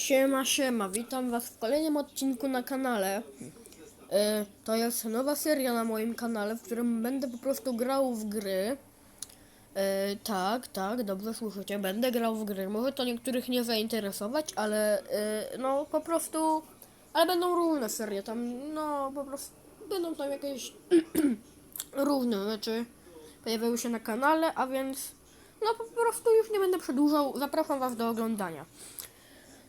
Siema, siema, witam was w kolejnym odcinku na kanale. E, to jest nowa seria na moim kanale, w którym będę po prostu grał w gry. E, tak, tak, dobrze słyszycie, będę grał w gry. Może to niektórych nie zainteresować, ale e, no po prostu, ale będą różne serie tam, no po prostu będą tam jakieś różne rzeczy pojawiały się na kanale, a więc no po prostu już nie będę przedłużał, zapraszam was do oglądania.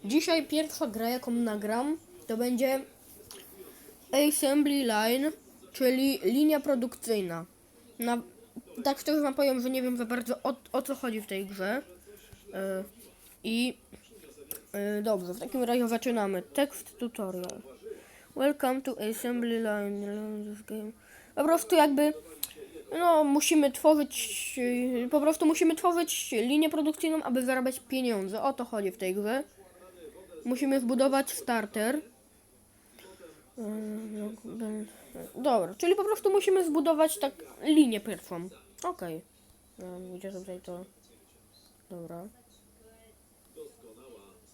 Dzisiaj pierwsza gra, jaką nagram, to będzie Assembly Line, czyli linia produkcyjna. Na, tak szczerze wam powiem, że nie wiem za bardzo o, o co chodzi w tej grze. E, I e, dobrze, w takim razie zaczynamy. Text tutorial. Welcome to Assembly Line. Po prostu jakby no, musimy tworzyć, yy, po prostu musimy tworzyć linię produkcyjną, aby zarabiać pieniądze. O to chodzi w tej grze. Musimy zbudować starter. Dobra, czyli po prostu musimy zbudować tak linię pierwszą. Okej. Okay. Gdzie tutaj to? Dobra.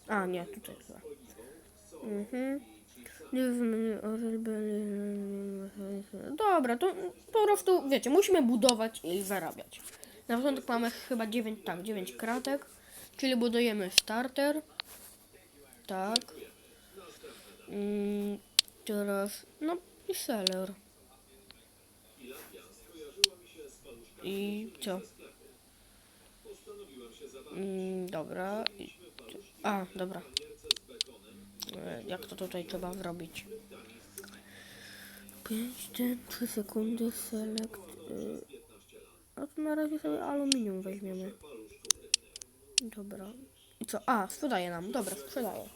A, nie, tutaj chyba. Mhm. Dobra, to po prostu, wiecie, musimy budować i zarabiać. Na początek mamy chyba 9, tak, 9 kratek, czyli budujemy starter. Tak. Mm, teraz, no i seller. I co? Mm, dobra. I, a, dobra. E, Jak to tutaj trzeba zrobić? 5, 3 sekundy, select. y, A to na razie sobie aluminium weźmiemy. Dobra. I co? A, sprzedaje nam. Dobra, sprzedaje.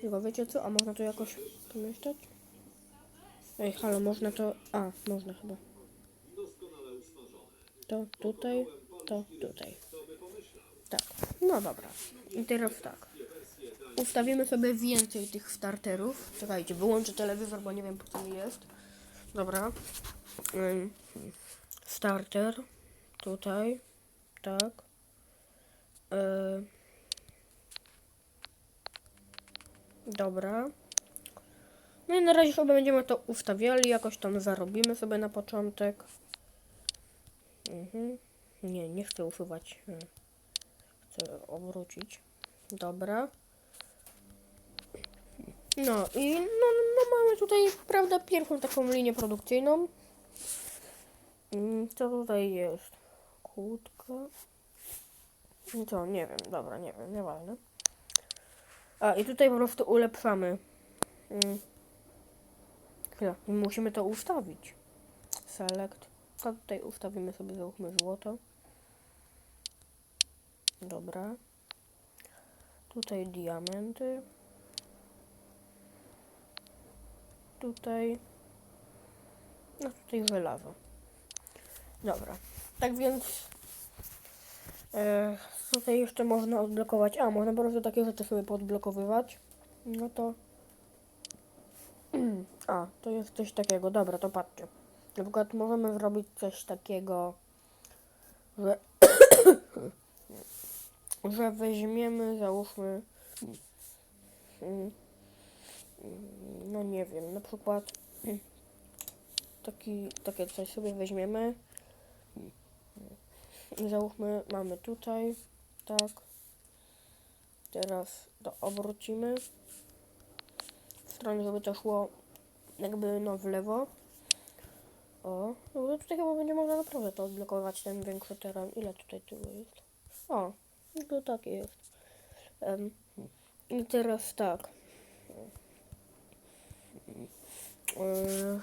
Tylko wiecie co? A można to jakoś pomieszczać? Ej, halo, można to... A, można chyba. To tutaj, to tutaj. Tak, no dobra. I teraz tak. Ustawimy sobie więcej tych starterów. Czekajcie, wyłączę telewizor, bo nie wiem po co mi jest. Dobra. Starter. Tutaj. Tak. Yy. Dobra. No i na razie chyba będziemy to ustawiali, jakoś tam zarobimy sobie na początek. Mhm. Nie, nie chcę usuwać. Hmm. Chcę obrócić. Dobra. No i no, no mamy tutaj, prawda, pierwszą taką linię produkcyjną. Mm, Co tutaj jest? Kłódka. Co? Nie wiem, dobra, nie wiem, nieważne. A i tutaj po prostu ulepszamy. Mm. Musimy to ustawić. Select. A tutaj ustawimy sobie, załóżmy złoto. Dobra. Tutaj diamenty. Tutaj. No tutaj żelazo. Dobra. Tak więc. E, tutaj jeszcze można odblokować. A, można po prostu takie rzeczy sobie podblokowywać. No to. A, to jest coś takiego. Dobra, to patrzcie. Na przykład możemy zrobić coś takiego, że, że weźmiemy, załóżmy, no nie wiem, na przykład taki, takie coś sobie weźmiemy załóżmy, mamy tutaj, tak, teraz to obrócimy w stronę, żeby to szło jakby no w lewo. O, no tutaj chyba będzie można naprawdę to odblokować, ten większy teren. Ile tutaj tyłu jest? O, to tak jest. Em, I teraz tak. E,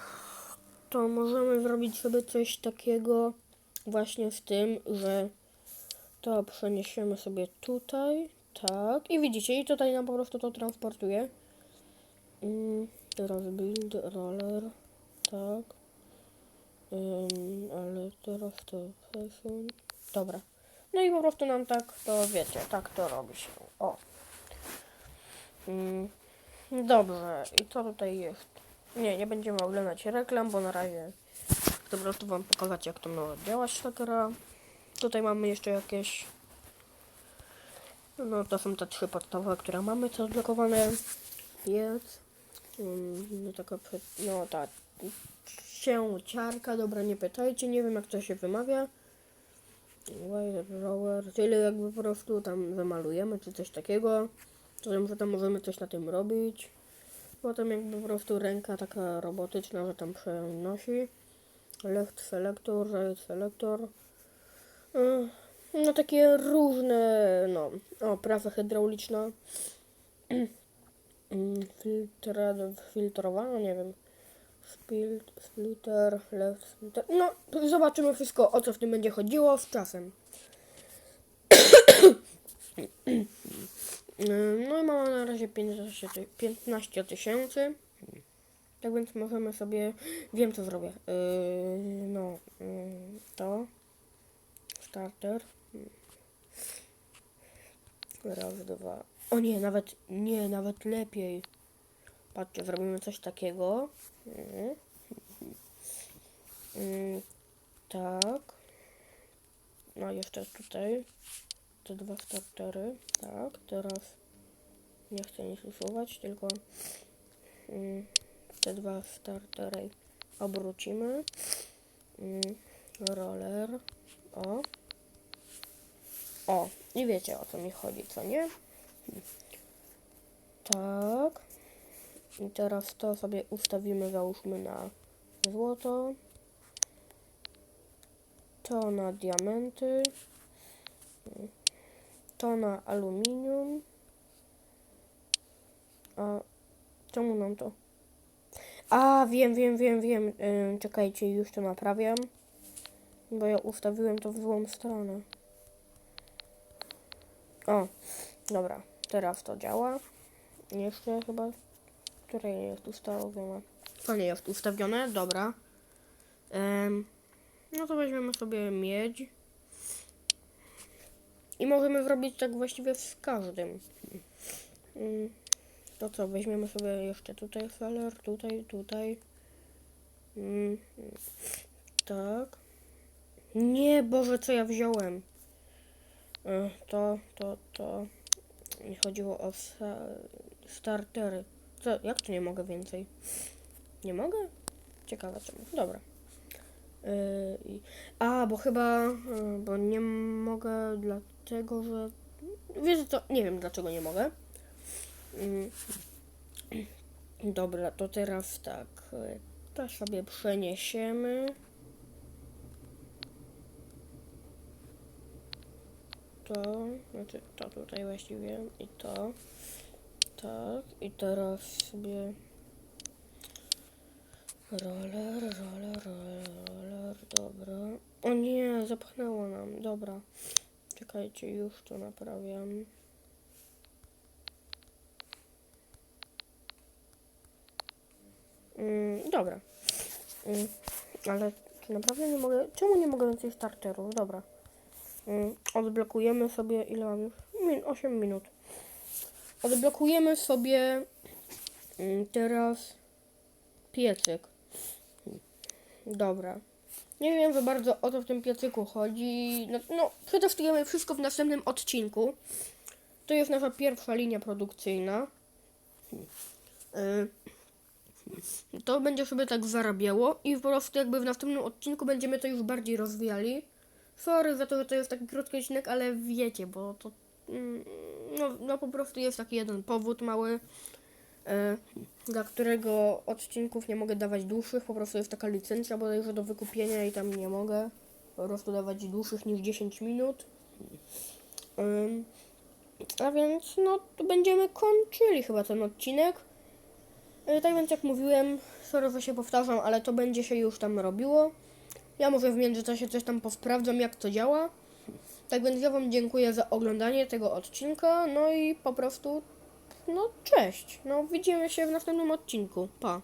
To możemy zrobić sobie coś takiego właśnie w tym, że to przeniesiemy sobie tutaj, tak. I widzicie, i tutaj nam po prostu to transportuje. Mm, Teraz build roller, tak. Ym, ale teraz to przesuń. Dobra. No i po prostu nam tak to wiecie, tak to robi się. O. Ym, dobrze. I co tutaj jest? Nie, nie będziemy oglądać reklam, bo na razie chcę po prostu wam pokazać jak to miała działać ta gra. Tutaj mamy jeszcze jakieś No to są te trzy podstawowe, które mamy, co odblokowane. Piec. No taka, no ta ciarka, dobra, nie pytajcie, nie wiem jak to się wymawia. Wire rower, tyle jakby po prostu tam wymalujemy, czy coś takiego. To wiem, że tam możemy coś na tym robić. Potem jakby po prostu ręka taka robotyczna, że tam przenosi. Left selector, right selector. Yy, No takie różne, no. O, prawa hydrauliczna. Mm, Filtra, filtrowana, nie wiem. Split, splitter, left splitter. No, zobaczymy wszystko, o co w tym będzie chodziło z czasem. Yy, No i mamy na razie 15 ty- 15 tysięcy. Tak więc możemy sobie. Wiem co zrobię. Yy, no, yy, to. Starter. Raz, dwa. O nie, nawet nie, nawet lepiej. Patrzcie, zrobimy coś takiego. Mhm. Mm, tak. No jeszcze tutaj. Te dwa startery. Tak, teraz nie chcę nic usuwać, tylko te dwa startery obrócimy. Roller. O. O, i wiecie o co mi chodzi, co nie? Tak. I teraz to sobie ustawimy, załóżmy na złoto. To na diamenty. To na aluminium. A czemu nam to? A, wiem, wiem, wiem, wiem. Ym, czekajcie, już to naprawiam. Bo ja ustawiłem to w złą stronę. O, dobra. Teraz to działa. Jeszcze chyba. Które nie jest ustawione? To nie jest ustawione, dobra. Em, no to weźmiemy sobie miedź. I możemy zrobić tak właściwie z każdym. Mm, To co, weźmiemy sobie jeszcze tutaj feller, tutaj, tutaj. Mm, Tak. Nie, Boże, co ja wziąłem? E, To, to, to. Mi chodziło o startery. Co, jak to nie mogę więcej? Nie mogę? Ciekawe czemu. Dobra. Yy, a, bo chyba, yy, bo nie mogę dlatego, że... Wiesz co, nie wiem dlaczego nie mogę. Mm. Dobra, to teraz tak. yy, To sobie przeniesiemy. To, znaczy to tutaj właściwie i to. Tak, i teraz sobie roller, roller, roller, roller, dobra. O nie, zapchnęło nam, dobra. Czekajcie, już to naprawiam. Mm, dobra. Mm, ale czy naprawdę nie mogę, czemu nie mogę więcej starterów? Dobra. Mm, odblokujemy sobie, ile mam już? Min, 8 minut. Odblokujemy sobie mm, teraz piecyk. Dobra. Nie wiem za bardzo o co w tym piecyku chodzi. No, no przetestujemy wszystko w następnym odcinku. To jest nasza pierwsza linia produkcyjna. Y, To będzie sobie tak zarabiało i po prostu jakby w następnym odcinku będziemy to już bardziej rozwijali. Sorry za to, że to jest taki krótki odcinek, ale wiecie, bo to mm, no, no po prostu jest taki jeden powód mały, e, dla którego odcinków nie mogę dawać dłuższych, po prostu jest taka licencja bodajże do wykupienia i tam nie mogę po prostu dawać dłuższych niż 10 minut. Ym, a więc no to będziemy kończyli chyba ten odcinek. E, Tak więc jak mówiłem, sorry, że się powtarzam, ale to będzie się już tam robiło. Ja może w międzyczasie coś tam posprawdzam, jak to działa. Tak więc ja Wam dziękuję za oglądanie tego odcinka. No i po prostu, no cześć. No widzimy się w następnym odcinku. Pa.